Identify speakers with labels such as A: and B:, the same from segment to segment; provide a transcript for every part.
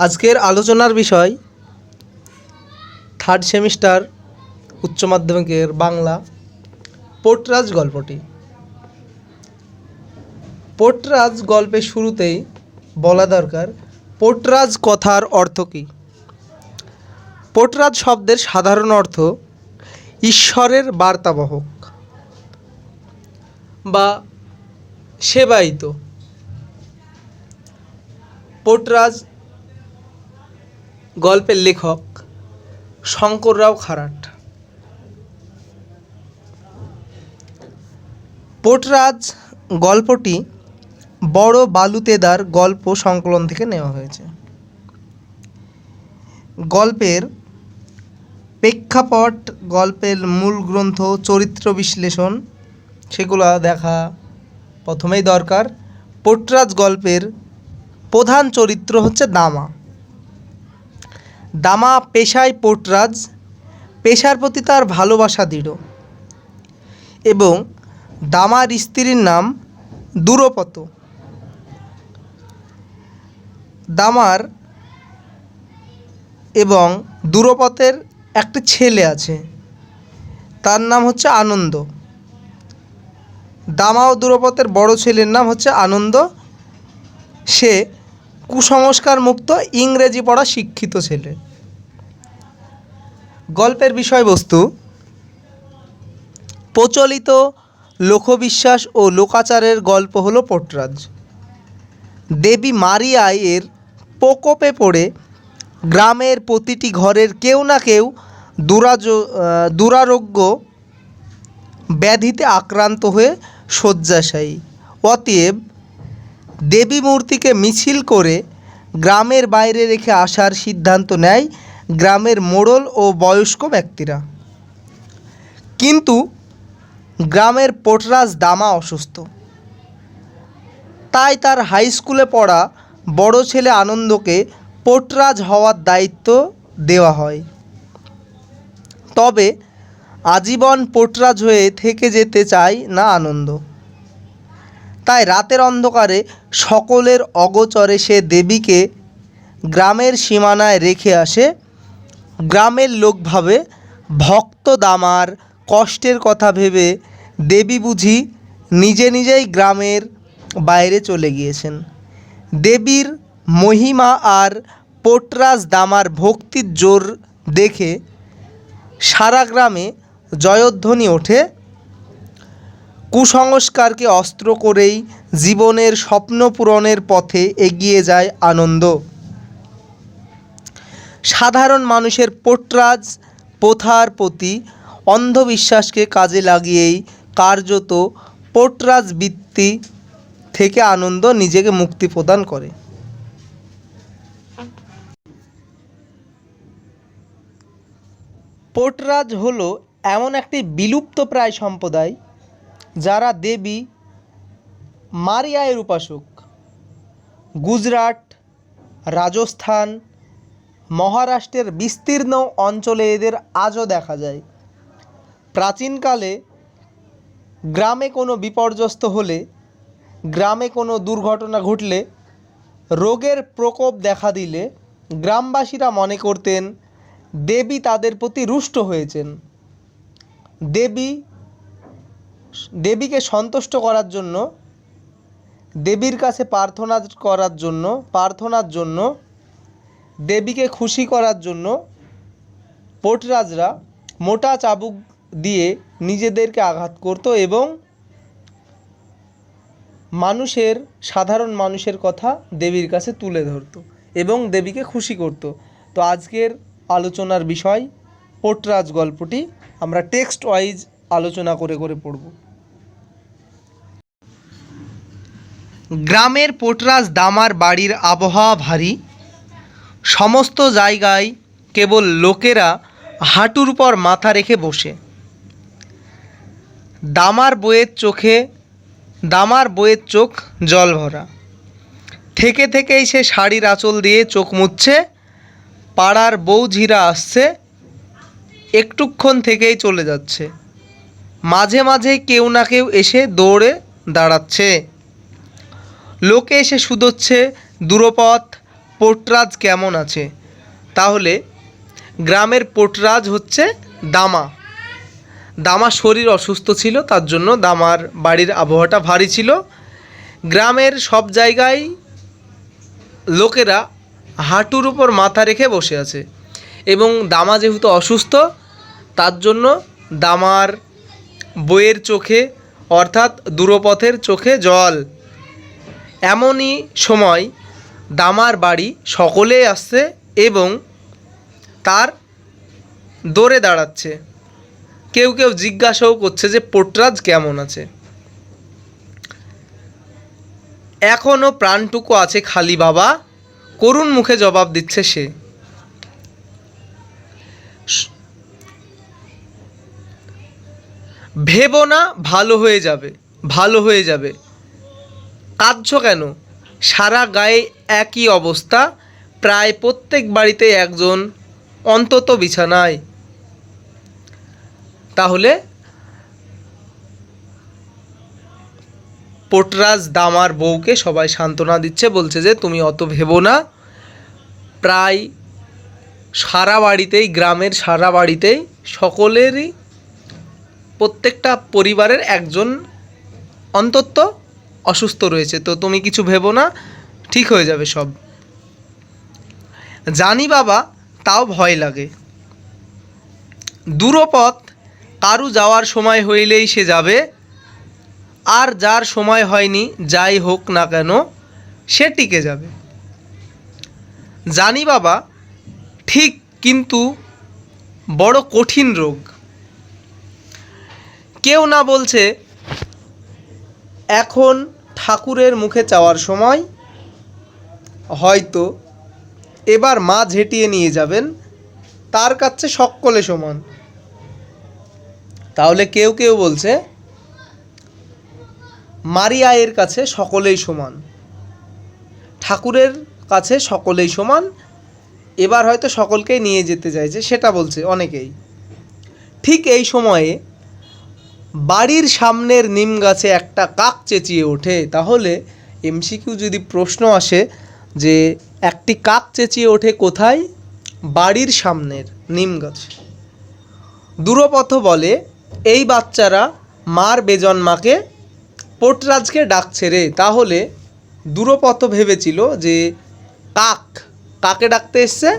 A: আজকের আলোচনার বিষয় থার্ড সেমিস্টার উচ্চ মাধ্যমিকের বাংলা পোটরাজ গল্পটি। পোটরাজ গল্পের শুরুতেই বলা দরকার, পোটরাজ কথার অর্থ কী? পোটরাজ শব্দের সাধারণ অর্থ ঈশ্বরের বার্তাবহক বা সেবায়িত। পোটরাজ গল্পের লেখক শঙ্কররাও খারাট। পোটরাজ গল্পটি বড় বালুতেদার গল্প সংকলন থেকে নেওয়া হয়েছে। গল্পের প্রেক্ষাপট, গল্পের মূল গ্রন্থ, চরিত্র বিশ্লেষণ, সেগুলো দেখা প্রথমেই দরকার। পোটরাজ গল্পের প্রধান চরিত্র হচ্ছে দামা। দামা পেশায় পোটরাজ, পেশার প্রতি তার ভালোবাসা দৃঢ়। এবং দামার স্ত্রীর নাম দূরপত। দামার এবং দূরপথের একটা ছেলে আছে। তার নাম হচ্ছে আনন্দ। দামা ও দূরপথের বড় ছেলের নাম হচ্ছে আনন্দ। সে কুসংস্কার মুক্ত ইংরেজি পড়া শিক্ষিত ছেলে। গল্পের বিষয়বস্তু, প্রচলিত লোকবিশ্বাস ও লোকাচারের গল্প হলো পোটরাজ। দেবী মারিয়া এর প্রকোপে পড়ে গ্রামের প্রতিটি ঘরের কেউ না কেউ দুরাজ দুরারোগ্য ব্যাধিতে আক্রান্ত হয়ে শয্যাশায়ী। অতএব দেবী মূর্তিকে মিছিল করে গ্রামের বাইরে রেখে আসার সিদ্ধান্ত নেয় গ্রামের মোড়ল ও বয়স্ক ব্যক্তিরা। কিন্তু গ্রামের পোটরাজ দামা অসুস্থ। তাই তার হাই স্কুলে পড়া বড় ছেলে আনন্দকে পোটরাজ হওয়ার দায়িত্ব দেওয়া হয়। তবে আজীবন পোটরাজ হয়ে থেকে যেতে চায় না আনন্দ। তাই রাতের অন্ধকারে সকলের অগোচরে সে দেবীকে গ্রামের সীমানায় রেখে আসে গ্রামের লোক ভাবে, ভক্ত দামার কষ্টের কথা ভেবে দেবী বুঝি নিজে নিজেই গ্রামের বাইরে চলে গিয়েছেন। দেবীর মহিমা আর পোটরাজ দামার ভক্তির জোর দেখে সারা গ্রামে জয়ধ্বনি ওঠে। কুসংস্কারকে অস্ত্র করেই জীবনের স্বপ্ন পূরণের পথে এগিয়ে যায় আনন্দ। সাধারণ মানুষের পোটরাজ প্রথার প্রতি অন্ধবিশ্বাসকে কাজে লাগিয়েই কার্যত পোটরাজ বৃত্তি থেকে আনন্দ নিজেকে মুক্তি প্রদান করে। পোটরাজ হলো এমন একটি বিলুপ্তপ্রায় সম্প্রদায় যারা দেবী মারিয়ায়ের উপাসক, গুজরাট, রাজস্থান মহারাষ্ট্রের বিস্তীর্ণ অঞ্চলে এদের আজও দেখা যায়। প্রাচীনকালে গ্রামে কোনো বিপর্যস্ত হলে, গ্রামে কোনো দুর্ঘটনা ঘটলে, রোগের প্রকোপ দেখা দিলে গ্রামবাসীরা মনে করতেন, দেবী তাদের প্রতি রুষ্ট হয়েছেন। দেবী, দেবীকে সন্তুষ্ট করার জন্য, দেবীর কাছে প্রার্থনা করার জন্য, প্রার্থনার জন্য দেবীকে খুশি করার জন্য পোটরাজরা মোটা চাবুক দিয়ে নিজেদেরকে আঘাত করত এবং মানুষের, সাধারণ মানুষের কথা দেবীর কাছে তুলে ধরতো এবং দেবীকে খুশি করত। তো আজকের আলোচনার বিষয় পোটরাজ গল্পটি। আমরা টেক্সট ওয়াইজ আলোচনা করে করে পড়ব। গ্রামের পোটরাজ দামার বাড়ির আবহাওয়া ভারী। সমস্ত জায়গায় কেবল লোকেরা হাঁটুর উপর মাথা রেখে বসে। দামার বইয়ের চোখে, দামার বইয়ের চোখ জল ভরা। থেকে থেকেই সে শাড়ির আঁচল দিয়ে চোখ মুছছে, পাড়ার বউ ঝিরা আসছে, একটুক্ষণ থেকেই চলে যাচ্ছে। মাঝে মাঝে কেউ না কেউ এসে দৌড়ে দাঁড়াচ্ছে। লোকে এসে শুধোচ্ছে, দূরপথ পোটরাজ কেমন আছে? তাহলে গ্রামের পোটরাজ হচ্ছে দামা। দামা শরীর অসুস্থ ছিল, তার জন্য দামার বাড়ির আবহাওয়াটা ভারী ছিল। গ্রামের সব জায়গায় লোকেরা হাঁটুর উপর মাথা রেখে বসে আছে এবং দামা যেহেতু অসুস্থ, তার জন্য দামার বইয়ের চোখে অর্থাৎ দূরপথের চোখে জল। এমনই সময় দামার বাড়ি সকলেই আসছে এবং তার দৌড়ে দাঁড়াচ্ছে। কেউ কেউ জিজ্ঞাসাও করছে যে, পোটরাজ কেমন আছে? এখনও প্রাণটুকু আছে খালি বাবা, করুণ মুখে জবাব দিচ্ছে সে। ভেবো না, ভালো হয়ে যাবে, ভালো হয়ে যাবে। কাঁদছ কেন? সারা গায়ে একই অবস্থা। প্রায় প্রত্যেক বাড়িতে একজন অন্তত বিছানায়। তাহলে পোটরাজ দামার বউকে সবাই সান্ত্বনা দিচ্ছে, বলছে যে তুমি অত ভেবো না। প্রায় সারা বাড়িতেই, গ্রামের সারা বাড়িতেই সকলেরই প্রত্যেকটা পরিবারের একজন অন্তত অসুস্থ রয়েছে। তো তুমি কিছু ভেবো না ঠিক হয়ে যাবে সব। জানি বাবা, তাও ভয় লাগে। দূরপথ, কারু যাওয়ার সময় হইলেই সে যাবে। আর যার সময় হয়নি, যাই হোক না কেন, সে টিকে যাবে। জানি বাবা, ঠিক কিন্তু বড় কঠিন রোগ। কেউ না বলছে, এখন ঠাকুরের মুখে চাওয়ার সময় হয়তো এবার মা ঝেঁটিয়ে নিয়ে যাবেন, তার কাছে সকলে সমান। তাহলে কেউ কেউ বলছে মারিয়ায়ের কাছে সকলেই সমান। ঠাকুরের কাছে সকলেই সমান, এবার হয়তো সকলকেই নিয়ে যেতে চাইছে, সেটা বলছে অনেকেই। ঠিক এই সময়ে বাড়ির সামনের নিম গাছে একটা কাক চেঁচিয়ে ওঠে, তাহলে এমসিকিউ যদি প্রশ্ন আসে যে একটি কাক চেঁচিয়ে ওঠে কোথায়? বাড়ির সামনের নিম গাছে। দূরপথ বলে, এই বাচ্চারা মার বেজন্মাকে পোটরাজকে ডাকছে রে। তাহলে দূরপথ ভেবেছিল যে কাক কাকে ডাকতে এসছে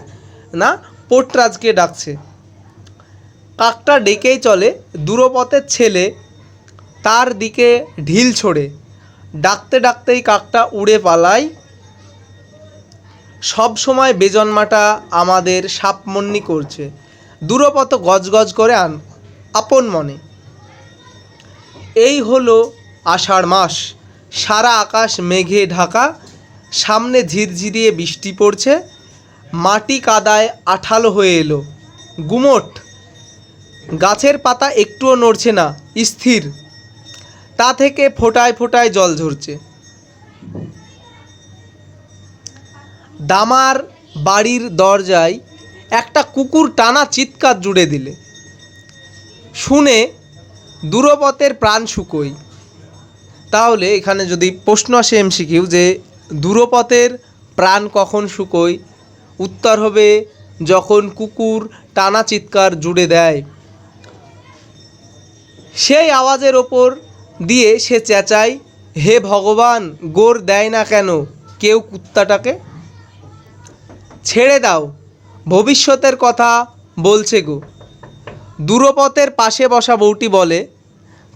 A: না পোটরাজকে ডাকছে। কাকটা ডেকেই চলে দূরপথের ছেলে। তার দিকে ঢিল ছোড়ে। ডাকতে ডাকতেই কাকটা উড়ে পালায় সব সময় বেজন্মাটা আমাদের সাপমন্নি করছে। দূরপথ গজগজ করে আন আপন মনে। এই হলো আষাঢ় মাস। সারা আকাশ মেঘে ঢাকা, সামনে ঝিরঝিরিয়ে বৃষ্টি পড়ছে। মাটি কাদায় আঠালো হয়ে এলো। গুমোট। গাছের পাতা একটুও নড়ছে না, স্থির। তা থেকে ফোটায় ফোটায় জল ঝরছে। দামার বাড়ির দরজায় একটা কুকুর টানা চিৎকার জুড়ে দিলে। শুনে দূরপথের প্রাণ শুকোই তাহলে এখানে যদি প্রশ্ন আসে এমসিকিউ যে দূরপথের প্রাণ কখন শুকোয়? উত্তর হবে যখন কুকুর টানা চিৎকার জুড়ে দেয়। সেই আওয়াজের ওপর দিয়ে সে চেঁচায়, হে ভগবান, গোর দেয় না কেন? কেউ কুত্তাটাকে? ছেড়ে দাও। ভবিষ্যতের কথা বলছে গো। দূরপথের পাশে বসা বউটি বলে,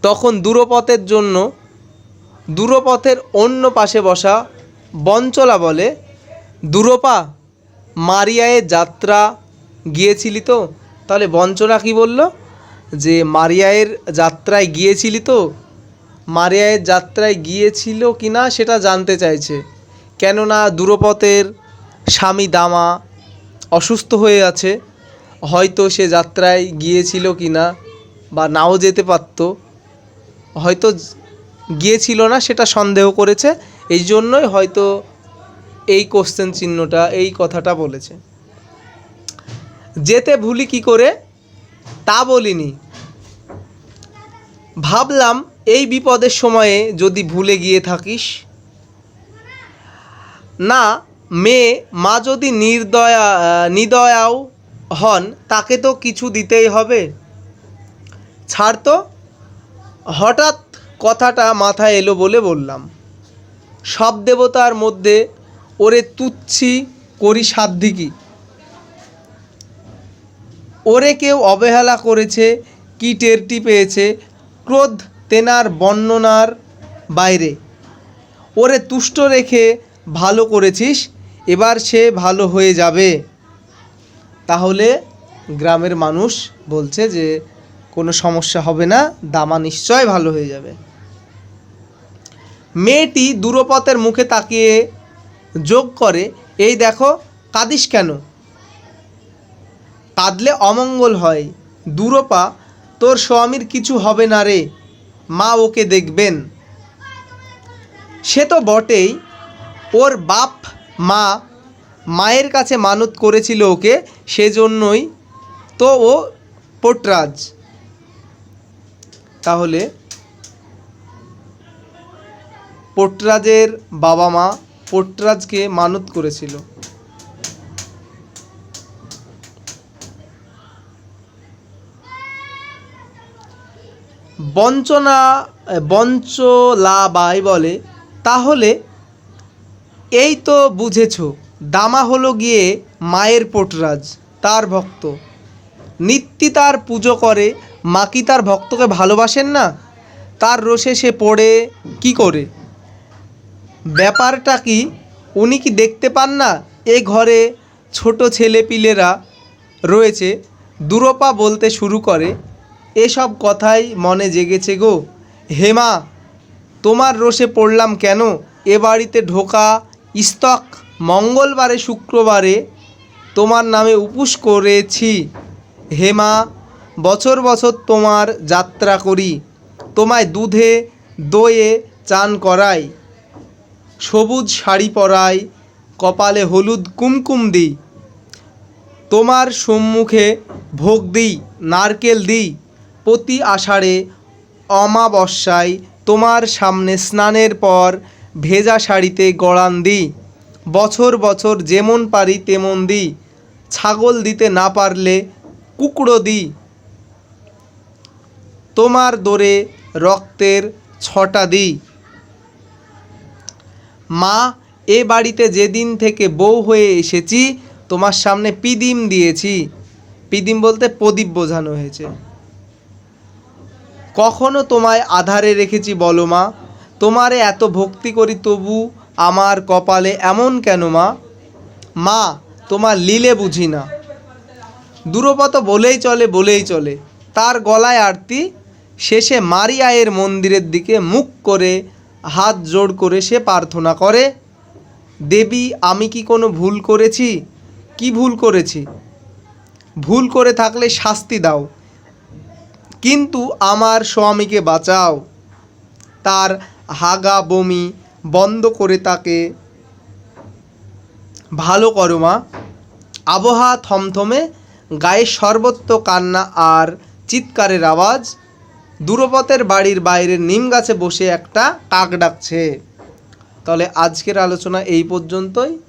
A: তখন দূরপথের জন্য দূরপথের অন্য পাশে বসা বঞ্চলা বলে, দূরপা মারিয়ায়ের যাত্রা গিয়েছিলি তো? তাহলে বঞ্চনা কি বলল? যে মারিয়ায়ের যাত্রায় গিয়েছিলি তো? মারিয়ায়ের যাত্রায় গিয়েছিল কি না সেটা জানতে চাইছে। কেননা দূরপথের স্বামী দামা অসুস্থ হয়ে আছে। হয়তো সে যাত্রায় গিয়েছিল কি না বা নাও যেতে পারত। হয়তো গিয়েছিল না সেটা সন্দেহ করেছে। এই জন্যই হয়তো এই কোশ্চেন চিহ্নটা, এই কথাটা বলেছে। যেতে ভুলি কি করে? তা বলিনি। ভাবলাম এই বিপদের সময়ে যদি ভুলে গিয়ে থাকিস। না মেয়ে মা যদি নির্দয়া নিদয়াও হন, তাকে তো কিছু দিতেই হবে। ছাড় তো। হঠাৎ কথাটা মাথায় এলো বলে বললাম। সব দেবতার মধ্যে ওরে তুচ্ছি করি সাধ্যি কি ওরে কেউ অবহেলা করেছে, কি টেরটি পেয়েছে, ক্রোধ তেনার বর্ণনার বাইরে। ওরে তুষ্ট রেখে ভালো করেছিস এবার সে ভালো হয়ে যাবে। তাহলে গ্রামের মানুষ বলছে যে, কোনো সমস্যা হবে না, দামা নিশ্চয় ভালো হয়ে যাবে। মেয়েটি দূরপথের মুখে তাকিয়ে যোগ করে, এই দেখো, কাঁদিস কেন? কাঁদলে অমঙ্গল হয়। দূরপা, তোর স্বামীর কিছু হবে না রে। মা ওকে দেখবেন। সে তো বটেই। ওর বাপ মা মায়ের কাছে মানত করেছিল ওকে, সেজন্যই তো ও পোটরাজ। তাহলে পোটরাজের বাবা মা পোটরাজকে মানত করেছিল। বঞ্চনা, বঞ্চলাবাই বলে, তাহলে এই তো বুঝেছ, দামা হলো গিয়ে মায়ের পোটরাজ, তার ভক্ত। নিত্যি তার পুজো করে, মা কি তার ভক্তকে ভালোবাসেন না? তার রোষে সে পড়ে, কি করে? ব্যাপারটা কি উনি কি দেখতে পান না? এ ঘরে ছোট ছেলেপিলেরা রয়েছে, দূরপা বলতে শুরু করে। এসব কথাই মনে জেগেছে গো। হেমা, তোমার রোষে পড়লাম কেন? এ বাড়িতে ঢোকা ইস্তক মঙ্গলবারে, শুক্রবারে তোমার নামে উপোস করেছি। হেমা, বছর বছর তোমার যাত্রা করি। তোমায় দুধে, দইয়ে চান করাই। সবুজ শাড়ি পরাই, কপালে হলুদ কুমকুম দিই। তোমার সম্মুখে ভোগ দিই, নারকেল দিই। প্রতি আষাঢ়ে অমাবস্যায় তোমার সামনে স্নানের পর ভেজা শাড়িতে গড়ান দিই বছর বছর যেমন পারি তেমন দিই ছাগল দিতে না পারলে কুকড়ো দিই তোমার দোরে রক্তের ছটা দিই মা, এ বাড়িতে যেদিন থেকে বউ হয়ে এসেছি, তোমার সামনে পিদিম দিয়েছি। পিদিম বলতে প্রদীপ বোঝানো হয়েছে। কখনো তোমায় আধারে রেখেছি বলো মা। তোমারে এত ভক্তি করি তবু আমার কপালে এমন কেন মা? মা, তোমার লীলে বুঝি না। দূরপথ বলেই চলে বলেই চলে। তার গলায় আরতি, শেষে মারিয়ায়ের মন্দিরের দিকে মুখ করে, হাত জোড় করে সে প্রার্থনা করে, দেবী, আমি কি কোনো ভুল করেছি? কি ভুল করেছি? ভুল করে থাকলে শাস্তি দাও। কিন্তু আমার স্বামীকে বাঁচাও। তার হাগা বমি বন্ধ করে তাকে। ভালো করো মা। আবহাওয়া থমথমে, গায়ে সর্বত্র কান্না আর চিৎকারের আওয়াজ। দূরপথের বাড়ির বাইরের নিম গাছে বসে একটা কাক ডাকছে। তাহলে আজকের আলোচনা এই পর্যন্তই।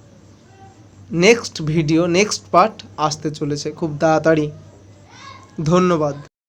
A: নেক্সট ভিডিও, নেক্সট পার্ট আসতে চলেছে খুব তাড়াতাড়ি। ধন্যবাদ।